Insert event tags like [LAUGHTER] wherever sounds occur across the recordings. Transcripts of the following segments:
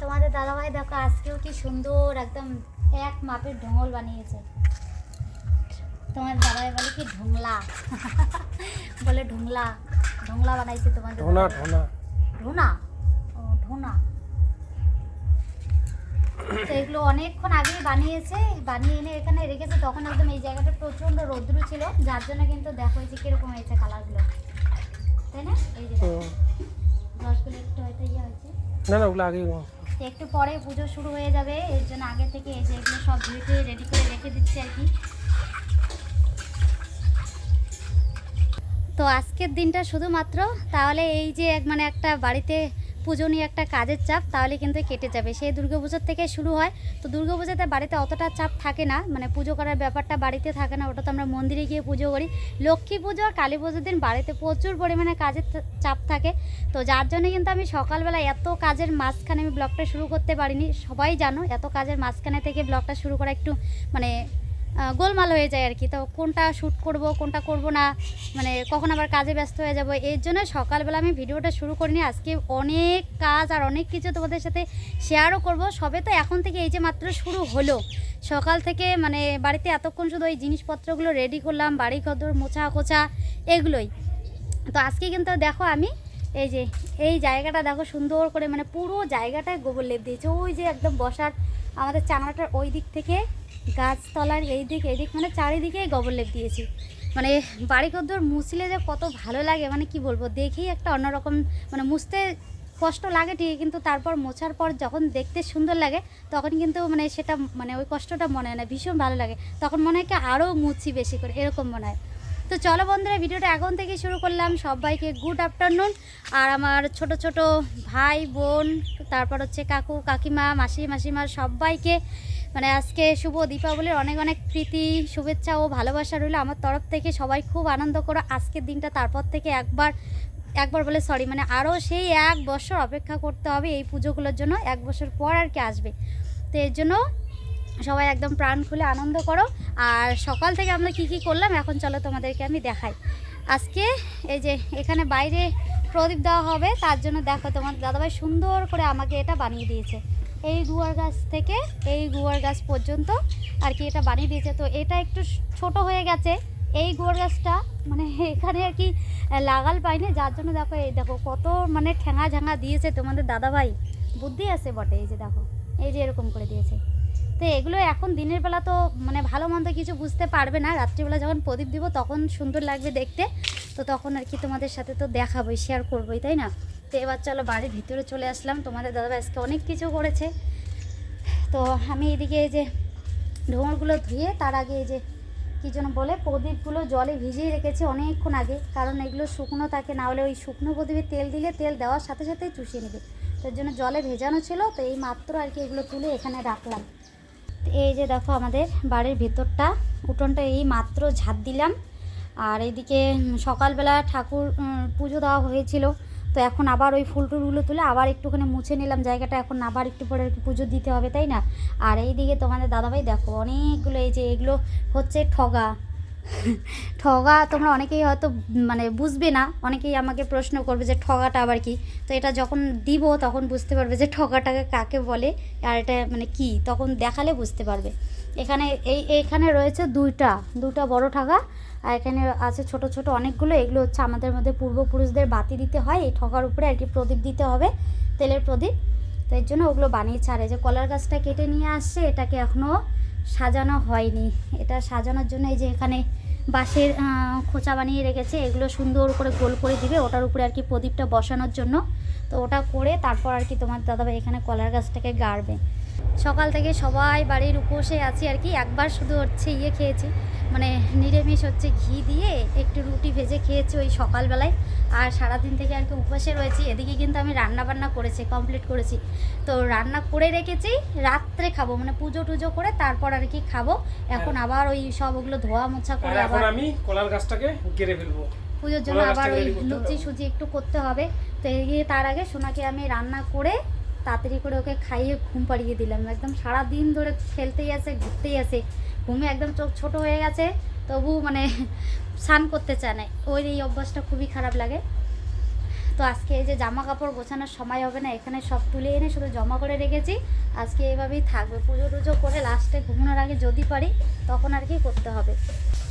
তোমাদের দাদাভাই দেখো আজকেও কি সুন্দর একদম এক মাপের ঢোঙল বানিয়েছে। তোমার দাদাভাই বলে কি ঢোংলা? [LAUGHS] বলে ঢোংলা। ঢোংলা বানাইছে তোমাদের ঢোনা। ঢোনা। ঢোনা? ও ঢোনা। তো এগুলো অনেকক্ষণ আগেই বানিয়েছে বানিয়ে এনে এখানে রেখেছে। তখন একদম এই জায়গাটা প্রচণ্ড রৌদ্র ছিল যার জন্য কিন্তু দেখো এই যে কীরকম হয়েছে কালারগুলো। তাই না? এই যে। রসগুলো একটু হয়তো ইয়ে হয়েছে। না না ওগুলো আগে তো একটু পরে পুজো শুরু হয়ে যাবে, এর জন্য আগে থেকে এসে এগুলো সব ধুয়ে রেডি করে রেখে দিচ্ছি আর কি। তো আজকের দিনটা শুধুমাত্র, তাহলে এই যে মানে একটা বাড়িতে পুজো নিয়ে একটা কাজের চাপ, তাহলে কিন্তু কেটে যাবে। সেই দুর্গাপুজোর থেকে শুরু হয়। তো দুর্গাপুজোতে বাড়িতে অতটা চাপ থাকে না। মানে পুজো করার ব্যাপারটা বাড়িতে থাকে না, ওটা তো আমরা মন্দিরে গিয়ে পুজো করি। লক্ষ্মী পুজো আর কালী পুজোর দিন বাড়িতে প্রচুর পরিমাণে কাজের চাপ থাকে। তো যার জন্য কিন্তু আমি সকালবেলা এত কাজের মাঝখানে আমি ব্লগটা শুরু করতে পারিনি। সবাই জানো, এত কাজের মাঝখানে থেকে ব্লগটা শুরু করা একটু মানে গোলমাল হয়ে যায় আর কি। তো কোনটা শ্যুট করব, কোনটা করব না মানে কখন আবার কাজে ব্যস্ত হয়ে যাব, এর জন্য সকালবেলা আমি ভিডিওটা শুরু করিনি। আজকে অনেক কাজ আর অনেক কিছু তোমাদের সাথে শেয়ারও করব। সবে তো এখন থেকে এই যে মাত্র শুরু হলো। সকাল থেকে মানে বাড়িতে এতক্ষণ শুধু ওই জিনিসপত্রগুলো রেডি করলাম বাড়ি ঘর মোছা কোছা এগুলোই। তো আজকে কিন্তু দেখো আমি এই যে, এই জায়গাটা দেখো সুন্দর করে মানে পুরো জায়গাটায় গোবর লেপ দিয়েছে। ওই যে একদম বসার আমাদের চাংড়াটার ওই দিক থেকে গাছতলার এই দিক এই দিক মানে চারিদিকেই গোবর লেপ দিয়েছি। মানে বাড়ি কদ্দুর মুছলে যে কত ভালো লাগে মানে কি বলব, দেখেই একটা অন্যরকম মানে মুছতে কষ্ট লাগে ঠিকই, কিন্তু তারপর মোছার পর যখন দেখতে সুন্দর লাগে, তখন কিন্তু মানে সেটা মানে ওই কষ্টটা মনে হয় না, ভীষণ ভালো লাগে। তখন মনে হয় কি আরও মুছি বেশি করে, এরকম মনে হয়। তো চলো বন্ধুরা, ভিডিওটা এখন থেকে শুরু করলাম। সবাইকে গুড আফটারনুন আর আমার ছোট ছোট ভাই, বোন, তারপর হচ্ছে কাকু, কাকিমা, মাসি, মাসিমা, সবাইকে মানে আজকে শুভ দীপাবলির অনেক অনেক প্রীতি, শুভেচ্ছা ও ভালোবাসা রইল আমার তরফ থেকে। সবাই খুব আনন্দ করো। আজকের দিনটা তারপর থেকে একবার একবার বলে সরি মানে আরও সেই এক বছর অপেক্ষা করতে হবে এই পুজোগুলোর জন্য। এক বছর পর আর কি আসবে। তো এর জন্য সবাই একদম প্রাণ খুলে আনন্দ করো। আর সকাল থেকে আমরা কি কি করলাম, এখন চলো তোমাদেরকে আমি দেখাই। আজকে এই যে এখানে বাইরে প্রদীপ দেওয়া হবে, তার জন্য দেখো তোমার দাদাভাই সুন্দর করে আমাকে এটা বানিয়ে দিয়েছে। এই গুয়ার গাছ থেকে এই গুয়ার গাছ পর্যন্ত আর কি এটা বানিয়ে দিয়েছে। তো এটা একটু ছোট হয়ে গেছে। এই গুয়ার গাছটা মানে [LAUGHS] এখানে আর কি লাগাল পাইনি। যার জন্য দেখো, এই দেখো কত মানে ঠেঙা ঝাঙা দিয়েছে তোমাদের দাদাভাই। বুদ্ধি আছে বটে, এই যে দেখো, এই যে এরকম করে দিয়েছে। তো এগুলো এখন দিনের বেলা তো মানে ভালো মন্দ কিছু বুঝতে পারবে না। রাত্রিবেলা যখন প্রদীপ দিব তখন সুন্দর লাগবে দেখতে। তো তখন আর কি তোমাদের সাথে তো দেখাবোই শেয়ার করবোই, তাই না? তো এবার চলো বাড়ির ভিতরে চলে আসলাম। তোমাদের দাদা আজকে অনেক কিছু করেছে। তো আমি এদিকে এই যে ঢোঁড়গুলো ধুয়ে তার আগে এই যে কী যেন বলে প্রদীপগুলো জলে ভিজিয়ে রেখেছি অনেকক্ষণ আগে। কারণ এগুলো শুকনো থাকে না হলে ওই শুকনো প্রদীপে তেল দিলে তেল দেওয়ার সাথে সাথে চুষিয়ে নেবে। তার জন্য জলে ভেজানো ছিল তো এই মাত্র আর কি এগুলো তুলে এখানে রাখলাম। এই যে দেখো আমাদের বাড়ির ভেতরটা উঠোনটা এই মাত্র ঝাঁট দিলাম। আর এইদিকে উম, সকালবেলা ঠাকুর পুজো দেওয়া হয়েছিল। তো এখন আবার ওই ফুল টুলগুলো তুলে আবার একটুখানি মুছে নিলাম। জায়গাটা এখন আবার একটু পরে পুজো দিতে হবে, তাই না? আর এই দিকে তোমাদের দাদাভাই দেখো, অনেকগুলো এই যে এগুলো হচ্ছে ঠগা। ঠগা তোমরা অনেকেই হয়তো মানে বুঝবে না, অনেকেই আমাকে প্রশ্ন করবে যে ঠগাটা আবার কি? তো এটা যখন দিব তখন বুঝতে পারবে যে ঠগাটাকে কাকে বলে আর এটা মানে কি, তখন দেখালে বুঝতে পারবে। এখানে এই, এখানে রয়েছে দুইটা দুটা বড় ঠগা আর এখানে আছে ছোট ছোট অনেকগুলো, এগুলো হচ্ছে আমাদের মধ্যে পূর্বপুরুষদের বাতি দিতে হয়, এই ঠগার উপরে আর কি প্রদীপ দিতে হবে, তেলের প্রদীপ। তো এর জন্য ওগুলো বানিয়েছে। আর এই যে কলার গাছটা কেটে নিয়ে আসছে, এটাকে এখনও সাজানো হয়নি। এটা সাজানোর জন্য এই যে এখানে বাঁশের খোঁচা বানিয়ে রেখেছে। এগুলো সুন্দর করে গোল করে দিবে, ওটার উপরে আর কি প্রদীপটা বসানোর জন্য। তো ওটা করে তারপর আর কি তোমার দাদাভাই এখানে কলার গাছটাকে গাড়বে। সকাল থেকে সবাই বাড়ির উপসে আছি আর কি। একবার শুধু হচ্ছে ইয়ে খেয়েছি। মানে নিরামিষ হচ্ছে ঘি দিয়ে একটু রুটি ভেজে খেয়েছি ওই সকালবেলায়। আর সারাদিন থেকে আর কি উপবাসে রয়েছি। এদিকে কিন্তু আমি রান্না বান্না করেছি কমপ্লিট করেছি। তো রান্না করে রেখেছি রাত্রে খাব। মানে পুজো টুজো করে তারপর আর কি খাব। এখন আবার ওই সব ওগুলো ধোয়া মোছা করে আবার আমি কলার গাছটাকে কেড়ে ফেলব। পুজোর জন্য আবার ওই লুচি। সুজি একটু করতে হবে। তো এগিয়ে তার আগে সোনাকে আমি রান্না করে তাড়াতাড়ি করে ওকে খাইয়ে ঘুম পাড়িয়ে দিলাম। একদম সারা দিন ধরে খেলতেই আছে, ঘুরতেই আছে। ঘুমে একদম চোখ ছোট হয়ে গেছে, তবু মানে [LAUGHS] স্নান করতে চায় না ওই এই অভ্যাসটা খুবই খারাপ লাগে। তো আজকে এই যে জামা কাপড় গোছানোর সময় হবে না, এখানে সব তুলে এনে শুধু জমা করে রেখেছি। আজকে এইভাবেই থাকবে। পুজো টুজো করে লাস্টে ঘুমানোর আগে যদি পারি, তখন আর কি করতে হবে।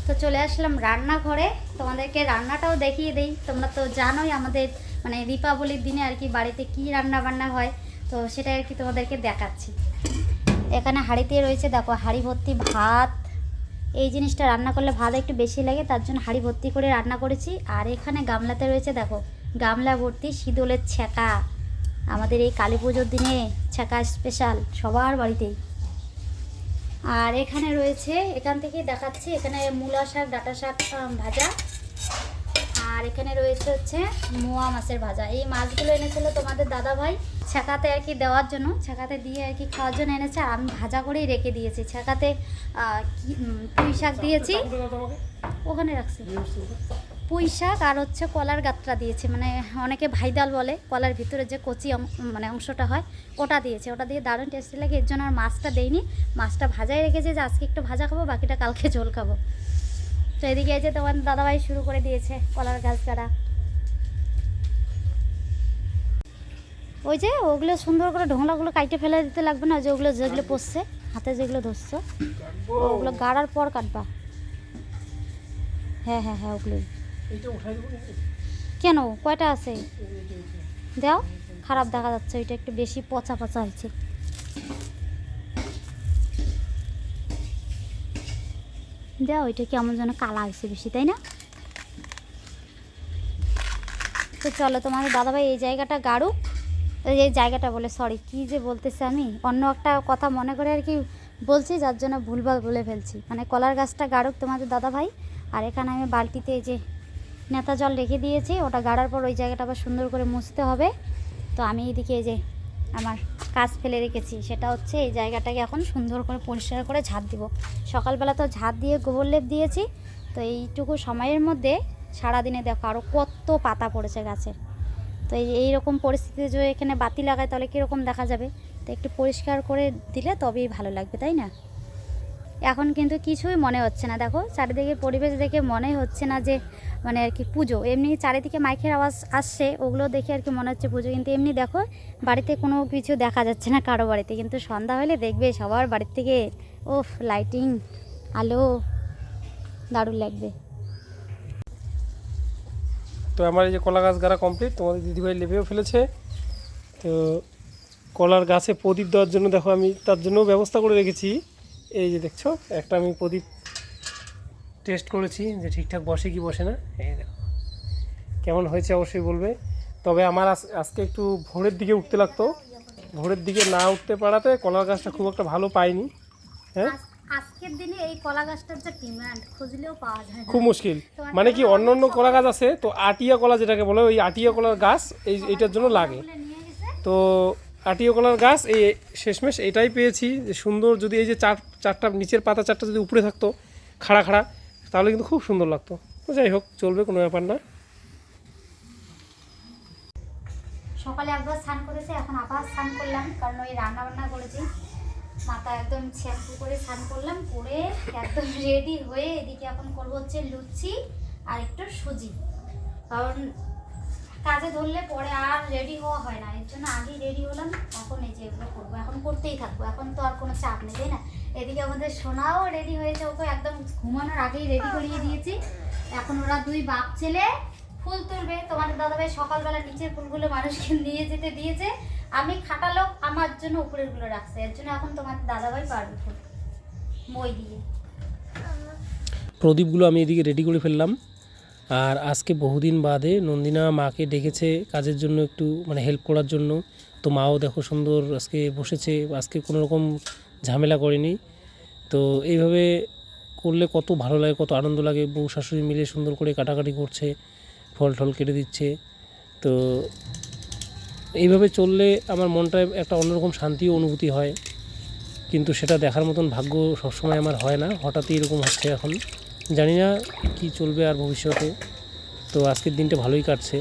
তো চলে আসলাম রান্নাঘরে। তোমাদেরকে রান্নাটাও দেখিয়ে দিই। তোমরা তো জানোই আমাদের মানে দীপাবলির দিনে আর কি বাড়িতে কি রান্না বান্না হয়। তো সেটা আর কি তোমাদেরকে দেখাচ্ছি। এখানে হাঁড়িতে রয়েছে, দেখো, হাঁড়ি ভর্তি ভাত। এই জিনিসটা রান্না করলে ভাত একটু বেশি লাগে, তার জন্য হাঁড়ি ভর্তি করে রান্না করেছি। আর এখানে গামলাতে রয়েছে, দেখো, গামলা ভর্তি শীতলের ছ্যাঁকা। আমাদের এই কালী পুজোর দিনে ছ্যাঁকা স্পেশাল সবার বাড়িতেই। আর এখানে রয়েছে, এখান থেকেই দেখাচ্ছি, এখানে মূলা শাক, ডাটা শাক ভাজা। আর এখানে রয়েছে হচ্ছে মোয়া মাছের ভাজা। এই মাছগুলো এনেছিল তোমাদের দাদা ভাই ছ্যাঁকাতে আর কি দেওয়ার জন্য ছ্যাঁকাতে দিয়ে আর কি খাওয়ার জন্য এনেছে। আর আমি ভাজা করেই রেখে দিয়েছি। ছ্যাঁকাতে আহ, পুঁই শাক দিয়েছি। ওখানে রাখছি। পুঁই শাক আর হচ্ছে কলার গাত্রা দিয়েছে। মানে অনেকে ভাইদাল বলে কলার ভিতরে যে কচি মানে অংশটা হয় ওটা দিয়েছে। ওটা দিয়ে দারুণ টেস্টি লাগে। এর জন্য আর মাছটা দেইনি। মাছটা ভাজাই রেখেছে যে আজকে একটু ভাজা খাব বাকিটা কালকে ঝোল খাব। তো এদিকে যে তোমার দাদাভাই শুরু করে দিয়েছে কলার গাছ গাড়া ওই যে ওগুলো সুন্দর করে ঢোংলাগুলো কাইটে ফেলে দিতে লাগবে না যে ওগুলো যেগুলো পড়ছে হাতে যেগুলো ধরছো ওগুলো গাড়ার পর কাটবা। হ্যাঁ হ্যাঁ হ্যাঁ ওগুলোই? কেন? কয়টা আছে? দাও। খারাপ দেখা যাচ্ছে ওইটা একটু বেশি পচা পচা হয়েছে। দাও ওইটা কেমন যেন কালা হয়েছে বেশি, তাই না? তো চলো তোমাদের দাদাভাই এই জায়গাটা গাড়ুক। এই জায়গাটা বলে সরি কি যে বলতেছি আমি? অন্য একটা কথা মনে করে আর কি বলছি, যার জন্য ভুলভাল বলে ফেলছি। মানে কলার গাছটা গাড়ুক তোমাদের দাদাভাই। আর এখানে আমি বালতিতে এই যে নেতা জল রেখে দিয়েছি, ওটা গাড়ার পর ওই জায়গাটা আবার সুন্দর করে মুছতে হবে। তো আমি এইদিকে এই যে আমার কাজ ফেলে রেখেছি। সেটা হচ্ছে এই জায়গাটাকে এখন সুন্দর করে পরিষ্কার করে ঝাঁট দিব। সকালবেলা তো ঝাঁট দিয়ে গোবর লেপ দিয়েছি। তো এইটুকু সময়ের মধ্যে সারাদিনে দেখো আরও কত পাতা পড়েছে গাছের তো এই এইরকম পরিস্থিতিতে যদি এখানে বাতি লাগায় তাহলে কীরকম দেখা যাবে? তো একটু পরিষ্কার করে দিলে তবেই ভালো লাগবে, তাই না? এখন কিন্তু কিছুই মনে হচ্ছে না। দেখো, চারিদিকে পরিবেশ দেখে মনে হচ্ছে না যে মানে আর কি পুজো। এমনি চারিদিকে মাইকের আওয়াজ আসছে, ওগুলো দেখে আর কি মনে হচ্ছে পুজো। কিন্তু এমনি দেখো, বাড়িতে কোনো কিছু দেখা যাচ্ছে না কারও বাড়িতে। কিন্তু সন্ধ্যা হলে দেখবে সবার বাড়ির থেকে ওফ লাইটিং আলো, দারুণ লাগবে। তো আমার এই যে কলা গাছ গাড়া কমপ্লিট তোমাদের দিদিভাই লেপেও ফেলেছে। তো কলার গাছে প্রদীপ দেওয়ার জন্য দেখো আমি তার জন্য ব্যবস্থা করে রেখেছি। এই যে দেখছ একটা আমি প্রদীপ টেস্ট করেছি যে ঠিকঠাক বসে কি বসে না। এই দেখো কেমন হয়েছে অবশ্যই বলবে। তবে আমার আজ- আজকে একটু ভোরের দিকে উঠতে লাগতো। ভোরের দিকে না উঠতে পারাতে কলার গাছটা খুব একটা ভালো পাইনি। হ্যাঁ? আজকের দিনে এই কলা গাছটার যে ডিমান্ড খুঁজলেও পাওয়া যায় খুব মুশকিল। মানে কি অন্য অন্য কলা গাছ আছে তো আটিয়া কলা যেটাকে বলে ওই আটিয়া কলার গাছ এই এইটার জন্য লাগে। তো আটিয়া কলার গাছ এই শেষমেশ এটাই পেয়েছি যে সুন্দর যদি এই যে চার চারটা, নিচের পাতা চারটা যদি উপরে থাকতো, খাড়া খাড়া, তাহলে কিন্তু খুব সুন্দর লাগতো। যাই হোক, চলবে, কোনো ব্যাপার না। সকালে একবার স্নান করেছে, এখন আবার স্নান করলাম, কারণ ওই রান্না বান্না করেছি। মাথা একদম শ্যাম্পু করে স্নান করলাম, করে একদম রেডি হয়ে এদিকে এখন করব হচ্ছে লুচি আর একটু সুজি। কারণ কাজে ধরলে পরে আর রেডি হওয়া হয় না, এর জন্য আগেই রেডি হলাম, এখন এই যে এগুলো করব, এখন করতেই থাকব, এখন তো আর কোনো চাপ নেই, তাই না? এদিকে আমাদের সোনাও রেডি হয়েছে। ওকে একদম ঘুমানোর আগেই রেডি করিয়ে দিয়েছি। এখন ওরা দুই বাপ ছেলে, ফুল তুলবে। তোমাদের দাদাভাই সকালবেলা নিচের ফুলগুলো মানুষকে নিয়ে যেতে দিয়েছে। আমি খাটালো আমার জন্য উপরেরগুলো রাখছে। এর জন্য এখন তোমাদের দাদাভাই পারবে ফুল, মই দিয়ে। প্রদীপগুলো আমি এদিকে রেডি করে ফেললাম। আর আজকে বহুদিন বাদে নন্দিনা মাকে ডেকেছে কাজের জন্য একটু মানে হেল্প করার জন্য। তো মাও দেখো সুন্দর আজকে বসেছে। আজকে কোনো রকম ঝামেলা করিনি। তো এইভাবে করলে কত ভালো লাগে, কত আনন্দ লাগে। বউ শাশুড়ি মিলে সুন্দর করে কাটাকাটি করছে, ফল টল কেটে দিচ্ছে। তো এইভাবে চললে আমার মনটায় একটা অন্যরকম শান্তি অনুভূতি হয়। কিন্তু সেটা দেখার মতন ভাগ্য সবসময় আমার হয় না। হঠাৎই এরকম হচ্ছে এখন। জানি না কি চলবে আর ভবিষ্যতে। তো আজকের দিনটা ভালোই কাটছে।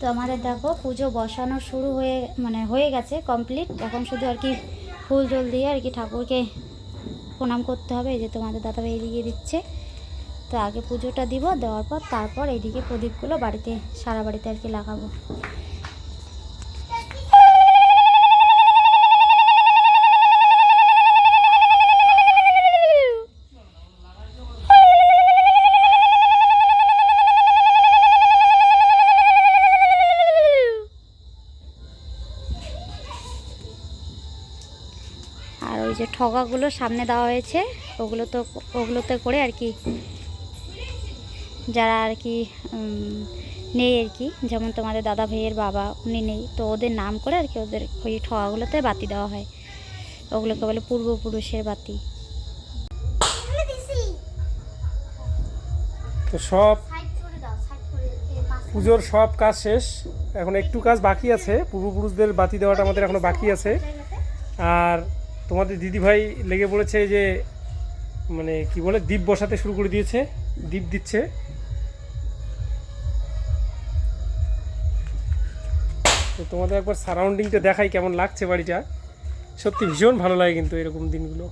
তো আমাদের দেখো পুজো বসানো শুরু হয়ে মানে হয়ে গেছে কমপ্লিট। এখন শুধু আর কি ফুল জল দিয়ে আর কি ঠাকুরকে প্রণাম করতে হবে। এই যে তোমাদের দাদা দাদাভাই এদিকে দিচ্ছে। তো আগে পুজোটা দিব, দেওয়ার পর তারপর এইদিকে প্রদীপগুলো বাড়িতে, সারা বাড়িতে আর কি লাগাবো। ঠগাগুলো সামনে দেওয়া হয়েছে ওগুলো তো ওগুলোতে করে আর কি যারা আর কি নেই আর কি যেমন তোমাদের দাদা ভাইয়ের বাবা উনি নেই তো ওদের নাম করে আর কি ওদের ওই ঠগাগুলোতে বাতি দেওয়া হয়। ওগুলোকে বলে পূর্বপুরুষের বাতি। তো সব পুজোর সব কাজ শেষ। এখন একটু কাজ বাকি আছে পূর্বপুরুষদের বাতি দেওয়াটা আমাদের এখনও বাকি আছে। আর তোমাদের দিদিভাই লেগে পড়েছে যে মানে কি বলে দ্বীপ বসাতে শুরু করে দিয়েছে দ্বীপ দিচ্ছে। তো তোমাদের একবার সারাউন্ডিংটা দেখাই কেমন লাগছে বাড়িটা। সত্যি ভীষণ ভালো লাগে কিন্তু এরকম দিনগুলো।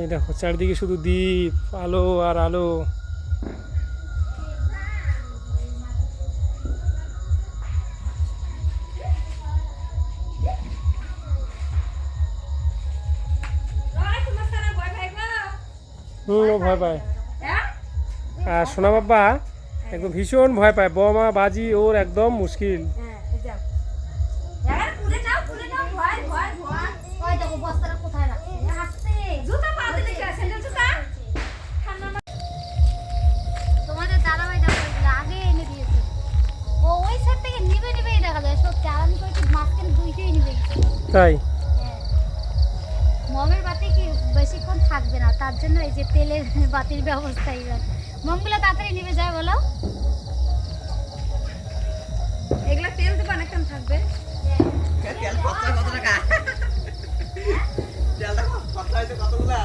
এই দেখো, চারিদিকে শুধু দ্বীপ আলো আর আলো। হুম ও ভয় পায়। আর সোনা বাবা একদম ভীষণ ভয় পায়। বোমা বাজি ওর একদম মুশকিল। তোমাদের থাকবে না তার জন্য এই যে তেলের [LAUGHS] বাতির ব্যবস্থা এইবার মমগুলো তাড়াতাড়ি নিভে যায় বলো। এগুলা তেল দিবা অনেকক্ষণ থাকবে? তেল কত টাকা? তেলটা খরচা হয়েছে কতগুলা?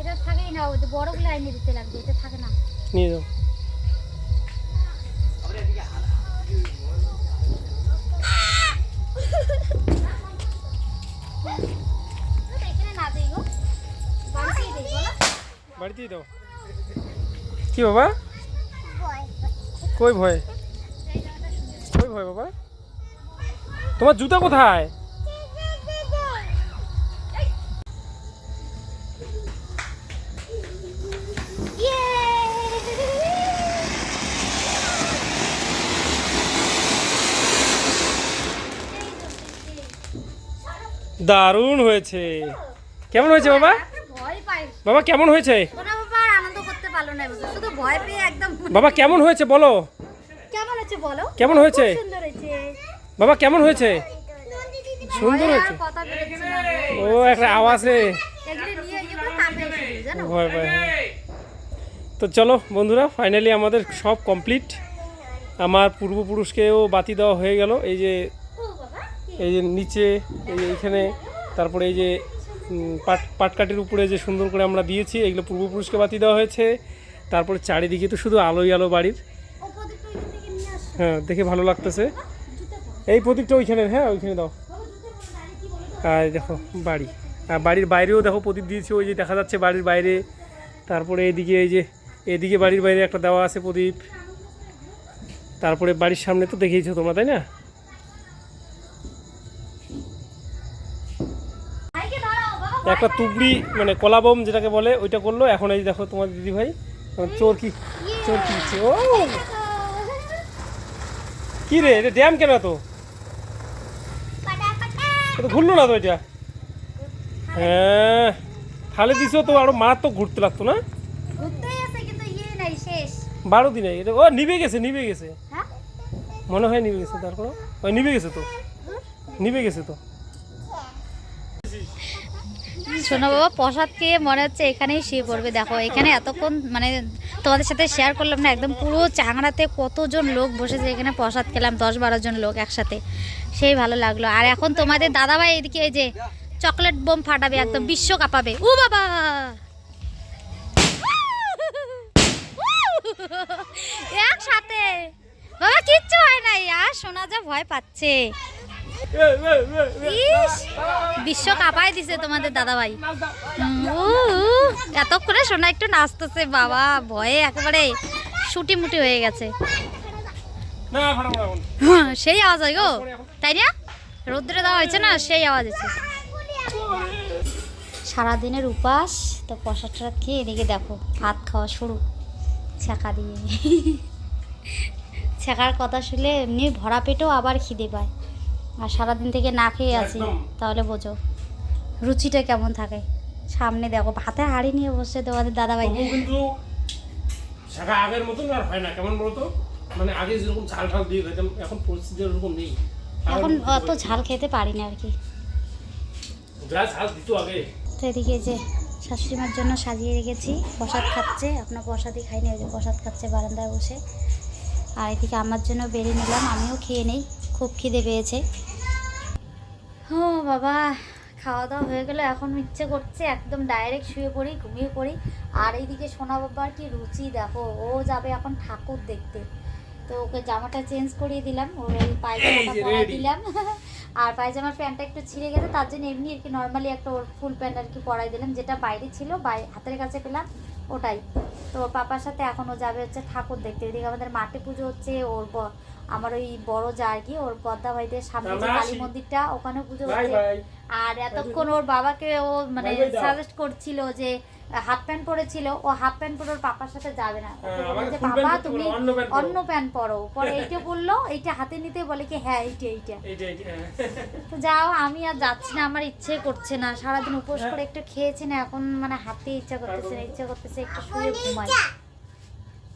এটা থাকেই না ওই যে বড়গুলো এনে দিতে লাগবে এটা থাকে না। নিয়ে যাও। বাড়িতেই দাও কি বাবা? কই ভয়? কই ভয় বাবা? তোমার জুতা কোথায়? দারুণ হয়েছে। কেমন হয়েছে বাবা? বাবা কেমন হয়েছে? বাবা ভয় কেমন হয়েছে বলো? কেমন হচ্ছে বলো? কেমন হয়েছে? বাবা কেমন হয়েছে? সুন্দর হয়েছে? ও একটা আওয়াজে ভয় হ্যাঁ। তো চলো বন্ধুরা ফাইনালি আমাদের সব কমপ্লিট আমার পূর্বপুরুষকেও বাতি দেওয়া হয়ে গেল। এই যে এই যে নিচে এই যে এইখানে তারপরে এই যে পাট পাটকাঠির উপরে যে সুন্দর করে আমরা দিয়েছি, এগুলো পূর্বপুরুষকে বাতি দেওয়া হয়েছে। তারপরে চারিদিকে তো শুধু আলোই আলো বাড়ির। হ্যাঁ দেখে ভালো লাগতেছে। এই প্রদীপটা ওইখানে হ্যাঁ ওইখানে দাও। আর দেখো, বাড়ি। আর বাড়ির বাইরেও দেখো প্রদীপ দিয়েছি, ওই যে দেখা যাচ্ছে বাড়ির বাইরে। তারপরে এদিকে এই যে এদিকে বাড়ির বাইরে একটা দেওয়া আছে প্রদীপ। তারপরে বাড়ির সামনে তো দেখেইছো তোমরা, তাই না? একটা তুবড়ি মানে কলাবম যেটাকে বলে ওইটা করল। এখন এই দেখো তোমার দিদি ভাই। চোর কি চোর কি ও! কি রে এটা ড্যাম কেন তো ঘুরলো না তো এটা? হ্যাঁ তাহলে দিছো তো আরও মারাত্মক ঘুরতে লাগতো না? বারো দিনে এটা ও নিভে গেছে নিভে গেছে। হ্যাঁ? মনে হয় নিভে গেছে তারপর ওই নিভে গেছে তো? নিভে গেছে তো? শোনো বাবা, প্রসাদ খেয়ে মনে হচ্ছে এখানেই শুয়ে পড়বে। দেখো, এখানে এতক্ষণ মানে তোমাদের সাথে শেয়ার করলাম না, একদম পুরো চাংড়াতে কতজন লোক বসেছে এখানে প্রসাদ খেলাম, দশ বারো জন লোক একসাথে। সেই ভালো লাগল। আর এখন তোমাদের দাদাভাই এদিকে এই যে চকলেট বোম ফাটাবে, একদম বিশ্ব কাঁপাবে। ও বাবা! একসাথে। বাবা, কিচ্ছু হয় নাই। আর শোনা যা ভয় পাচ্ছে। বিশ্ব কাঁপাই দিছে তোমাদের উ, উ, এতক্ষণে সোনা একটু নাচতেছে বাবা ভয়ে একেবারে শুটি মুটি হয়ে গেছে। সেই আওয়াজ হয় গো তাই না? রোদ্রে দেওয়া হয়েছে না সেই আওয়াজ হচ্ছে সারাদিনের উপাস তো প্রসাদ টসাদ খেয়ে এদিকে দেখো ভাত খাওয়া শুরু। ছ্যাঁকা দিয়ে। ছ্যাঁকার কথা শুনলে এমনি ভরা পেটেও আবার খিদে পায়। আর সারাদিন থেকে না খেয়ে আছি তাহলে বোঝো। রুচিটা কেমন থাকে? সামনে দেখো ভাতে হাড়ি নিয়ে বসছে তোমাদের দাদাভাই। কিন্তু শাখা আগের মতন আর হয় না কেমন বলতো? মানে আগে যেরকম ঝাল ঝাল দিয়ে খেতাম এখন পরিস্থিতি ওরকম নেই। এখন অত ঝাল খেতে পারি না আর কি। যা ঝাল দিত আগে। তো এদিকে যে শাশুড়িমার জন্য সাজিয়ে রেখেছি প্রসাদ খাচ্ছে এখনও প্রসাদই খাইনি ওই যে প্রসাদ খাচ্ছে বারান্দায় বসে। আর এদিকে আমার জন্য বেরিয়ে নিলাম আমিও খেয়ে নেই। খুব খিদে পেয়েছে। ও বাবা খাওয়া দাওয়া হয়ে গেলে এখন ইচ্ছে করছে একদম ডাইরেক্ট শুয়ে পড়ি ঘুমিয়ে পড়ি। আর এইদিকে সোনা বাবার কি রুচি দেখো ও যাবে এখন ঠাকুর দেখতে। তো ওকে জামাটা চেঞ্জ করিয়ে দিলাম ওর ওই পায়জামাটা [LAUGHS] পরিয়ে দিলাম। [LAUGHS] আর পায়জামার প্যান্টটা একটু ছিঁড়ে গেছে তার জন্য এমনি আর কি নর্মালি একটা ওর ফুল প্যান্ট আর কি পরাই দিলাম যেটা বাইরে ছিল বাই হাতের কাছে পেলাম ওটাই। তো পাপার সাথে এখন ও যাবে হচ্ছে ঠাকুর দেখতে। এদিকে আমাদের মাঠে পুজো হচ্ছে ওর আমার ওই বড় যা আর কি ওর পদ্মা ভাইদের সামনে যে কালী মন্দিরটা ওখানে পুজো হচ্ছে। আর এতক্ষণ ওর বাবাকে ও মানে। সাজেস্ট করছিল যে হাফ প্যান্ট পরেছিল ও হাফ প্যান্ট পরে ওর পাপার সাথে যাবে না। হ্যাঁ, যে পাপা তুমি অন্য pant পরো।" অন্য প্যান্ট পরো। পরে [LAUGHS] এইটা বলল এইটা হাতে নিতে বলে কি হ্যাঁ এইটা এইটা। এইটা এইটা হ্যাঁ। [LAUGHS] তো যাও আমি আর যাচ্ছি না আমার ইচ্ছে করছে না। সারাদিন উপোস হ্যাঁ। করে একটু খেয়েছি না এখন মানে হাতে ইচ্ছা করতেছে না ইচ্ছা করতেছে একটু শুয়ে ঘুমাই।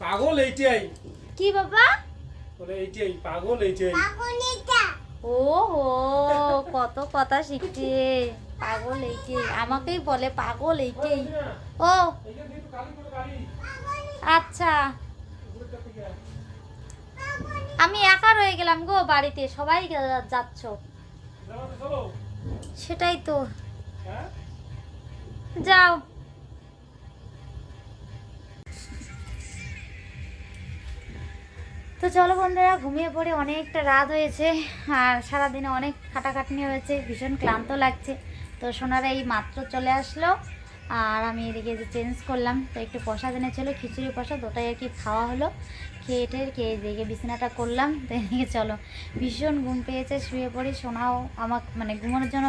পাগল এইটাই। কি বাবা? বলে পাগল ও হো কত কথা শিখছে। পাগল এইটাই আমাকেই বলে পাগল এইটাই ও। আচ্ছা। আমি একা রয়ে গেলাম গো বাড়িতে সবাই যাচ্ছ। সেটাই তো। যাও। তো চলো বন্ধুরা, ঘুমিয়ে পড়ে অনেকটা রাত হয়েছে, আর সারাদিনে অনেক খাটাখাটনি হয়েছে, ভীষণ ক্লান্ত লাগছে। তো সোনারা এই মাত্র চলে আসলো, আর আমি এদিকে যে চেঞ্জ করলাম, তো একটু প্রসাদ এনেছিল, খিচুড়ি প্রসাদ, ওটাই আর কি খাওয়া হলো। খেয়ে টের খেয়ে এদিকে বিছানাটা করলাম, তো এদিকে চলো। ভীষণ ঘুম পেয়েছে, শুয়ে পড়ি, সোনাও আমাকে মানে ঘুমানোর জন্য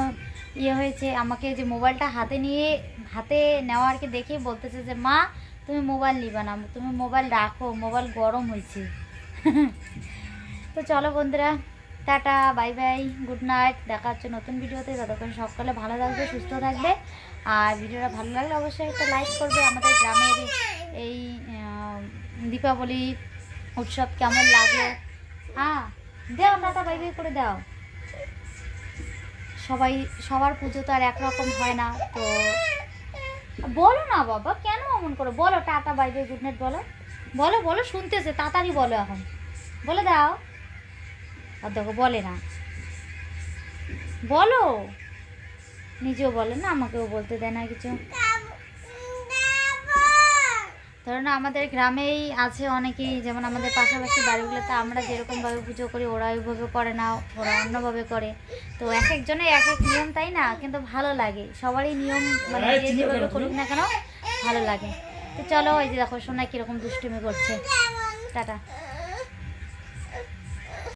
ইয়ে হয়েছে, আমাকে যে মোবাইলটা হাতে নিয়ে, হাতে নেওয়া আর কি দেখে বলতেছে যে, মা, তুমি মোবাইল নিবা না, তুমি মোবাইল রাখো, মোবাইল গরম হয়েছে। তো চলো বন্ধুরা, tata, bye bye, good night, দেখা হচ্ছে নতুন ভিডিওতে, ততক্ষণ সকালে ভালো থাকবে, সুস্থ থাকবে। আর ভিডিওটা ভালো লাগলে অবশ্যই একটা লাইক করবে, আমাদের গ্রামের এই দীপাবলি উৎসব কেমন লাগে? হ্যাঁ দাও টাটা বাই বাই করে দাও। সবাই, সবার পুজো তো আর একরকম হয় না, তো বলো না বাবা, কেন এমন করো? বলো, tata, bye bye, good night, বলো। বলো বলো, শুনতেছে, তাড়াতাড়ি বলো এখন। বলে দাও। আর দেখো, বলে না। বলো। নিজেও বলে না, আমাকেও বলতে দেয় না কিছু। ধরো না, আমাদের গ্রামেই আছে অনেকেই, যেমন আমাদের পাশাপাশি বাড়িগুলোতে আমরা যেরকমভাবে পুজো করি, ওরা ওইভাবে করে না, ওরা অন্যভাবে করে। তো এক একজনের এক এক নিয়ম, তাই না? কিন্তু ভালো লাগে। সবারই নিয়ম মানে যেভাবে করুক না কেন, ভালো লাগে। তো চলো ওই যে দেখো সোনা কীরকম দুষ্টুমি করছে। টাটা।